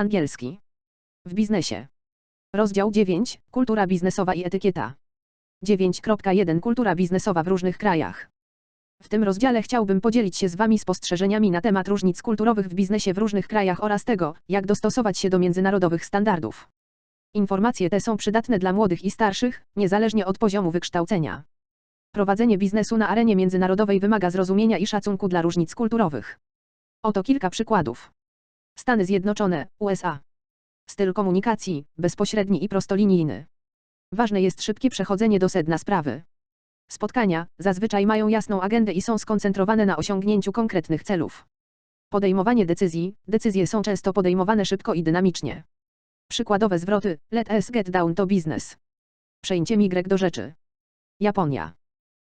Angielski. W biznesie. Rozdział 9. Kultura biznesowa i etykieta. 9.1 Kultura biznesowa w różnych krajach. W tym rozdziale chciałbym podzielić się z Wami spostrzeżeniami na temat różnic kulturowych w biznesie w różnych krajach oraz tego, jak dostosować się do międzynarodowych standardów. Informacje te są przydatne dla młodych i starszych, niezależnie od poziomu wykształcenia. Prowadzenie biznesu na arenie międzynarodowej wymaga zrozumienia i szacunku dla różnic kulturowych. Oto kilka przykładów. Stany Zjednoczone, USA. Styl komunikacji, bezpośredni i prostolinijny. Ważne jest szybkie przechodzenie do sedna sprawy. Spotkania, zazwyczaj mają jasną agendę i są skoncentrowane na osiągnięciu konkretnych celów. Podejmowanie decyzji, decyzje są często podejmowane szybko i dynamicznie. Przykładowe zwroty, let us get down to business. Przejęcie migrek do rzeczy. Japonia.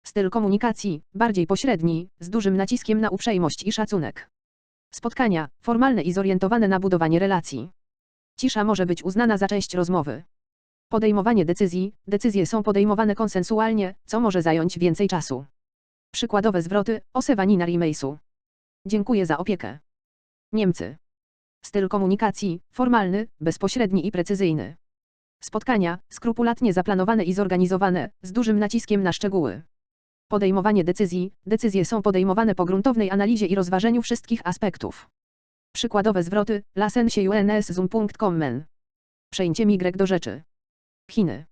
Styl komunikacji, bardziej pośredni, z dużym naciskiem na uprzejmość i szacunek. Spotkania, formalne i zorientowane na budowanie relacji. Cisza może być uznana za część rozmowy. Podejmowanie decyzji, decyzje są podejmowane konsensualnie, co może zająć więcej czasu. Przykładowe zwroty, osewanina remejsu. Dziękuję za opiekę. Niemcy. Styl komunikacji, formalny, bezpośredni i precyzyjny. Spotkania, skrupulatnie zaplanowane i zorganizowane, z dużym naciskiem na szczegóły. Podejmowanie decyzji, decyzje są podejmowane po gruntownej analizie i rozważeniu wszystkich aspektów. Przykładowe zwroty, lasen się uns zoom.com Przejęcie migrek do rzeczy. Chiny.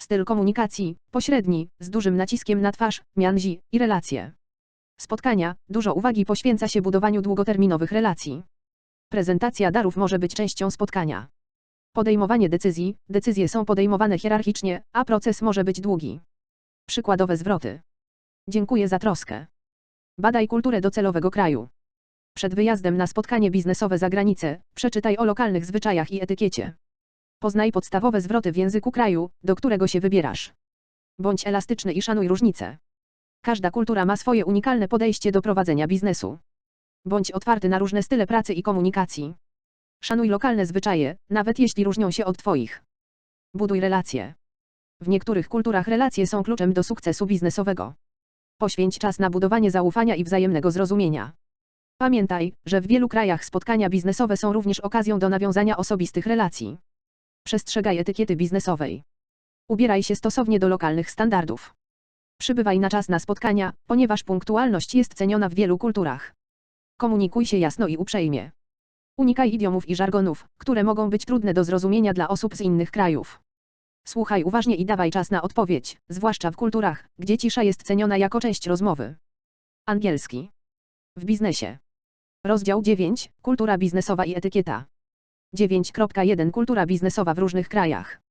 Styl komunikacji, pośredni, z dużym naciskiem na twarz, mianzi i relacje. Spotkania, dużo uwagi poświęca się budowaniu długoterminowych relacji. Prezentacja darów może być częścią spotkania. Podejmowanie decyzji, decyzje są podejmowane hierarchicznie, a proces może być długi. Przykładowe zwroty. Dziękuję za troskę. Badaj kulturę docelowego kraju. Przed wyjazdem na spotkanie biznesowe za granicę, przeczytaj o lokalnych zwyczajach i etykiecie. Poznaj podstawowe zwroty w języku kraju, do którego się wybierasz. Bądź elastyczny i szanuj różnice. Każda kultura ma swoje unikalne podejście do prowadzenia biznesu. Bądź otwarty na różne style pracy i komunikacji. Szanuj lokalne zwyczaje, nawet jeśli różnią się od Twoich. Buduj relacje. W niektórych kulturach relacje są kluczem do sukcesu biznesowego. Poświęć czas na budowanie zaufania i wzajemnego zrozumienia. Pamiętaj, że w wielu krajach spotkania biznesowe są również okazją do nawiązania osobistych relacji. Przestrzegaj etykiety biznesowej. Ubieraj się stosownie do lokalnych standardów. Przybywaj na czas na spotkania, ponieważ punktualność jest ceniona w wielu kulturach. Komunikuj się jasno i uprzejmie. Unikaj idiomów i żargonów, które mogą być trudne do zrozumienia dla osób z innych krajów. Słuchaj uważnie i dawaj czas na odpowiedź, zwłaszcza w kulturach, gdzie cisza jest ceniona jako część rozmowy. Angielski. W biznesie. Rozdział 9. Kultura biznesowa i etykieta. 9.1 Kultura biznesowa w różnych krajach.